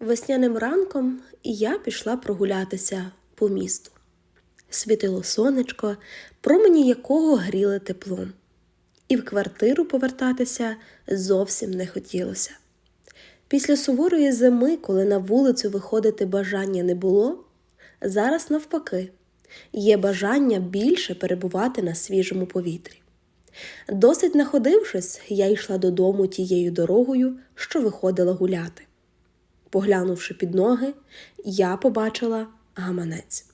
Весняним ранком я пішла прогулятися по місту. Світило сонечко, промені якого гріли теплом, і в квартиру повертатися зовсім не хотілося. Після суворої зими, коли на вулицю виходити бажання не було, зараз навпаки, є бажання більше перебувати на свіжому повітрі. Досить находившись, я йшла додому тією дорогою, що виходила гуляти. Поглянувши під ноги, я побачила гаманець.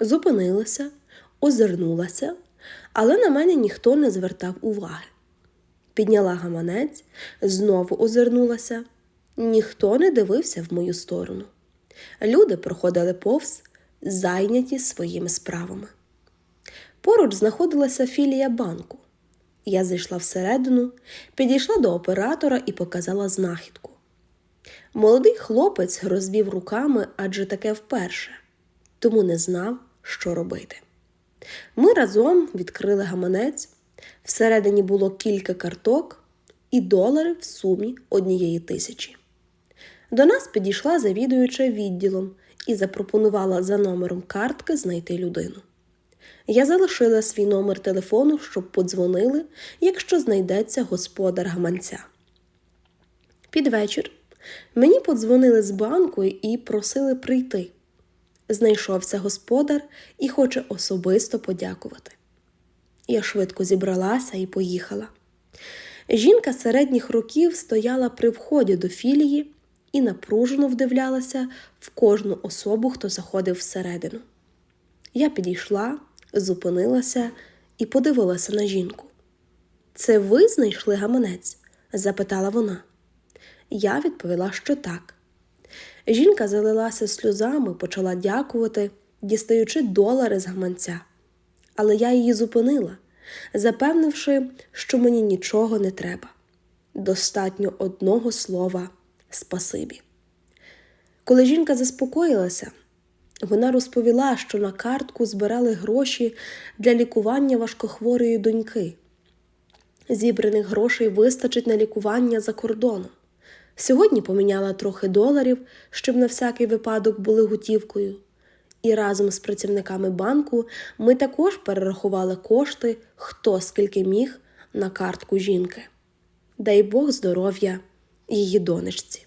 Зупинилася, озирнулася, але на мене ніхто не звертав уваги. Підняла гаманець, знову озирнулася. Ніхто не дивився в мою сторону. Люди проходили повз, зайняті своїми справами. Поруч знаходилася філія банку. Я зайшла всередину, підійшла до оператора і показала знахідку. Молодий хлопець розвів руками адже таке вперше, тому не знав, що робити. Ми разом відкрили гаманець. Всередині було кілька карток і долари в сумі однієї тисячі. До нас підійшла завідуюча відділом і запропонувала за номером картки знайти людину. Я залишила свій номер телефону, щоб подзвонили, якщо знайдеться господар гаманця. Під вечір мені подзвонили з банку і просили прийти. Знайшовся господар і хоче особисто подякувати. Я швидко зібралася і поїхала. Жінка середніх років стояла при вході до філії і напружено вдивлялася в кожну особу, хто заходив всередину. Я підійшла, зупинилася і подивилася на жінку. Це ви знайшли гаманець? запитала вона. Я відповіла, що так. Жінка залилася сльозами, почала дякувати, дістаючи долари з гаманця. Але я її зупинила, запевнивши, що мені нічого не треба. Достатньо одного слова спасибі. Коли жінка заспокоїлася, вона розповіла, що на картку збирали гроші для лікування важкохворої доньки. Зібраних грошей вистачить на лікування за кордоном. Сьогодні поміняла трохи доларів, щоб на всякий випадок були готівкою. І разом з працівниками банку ми також перерахували кошти, хто скільки міг на картку жінки. Дай Бог здоров'я її донечці.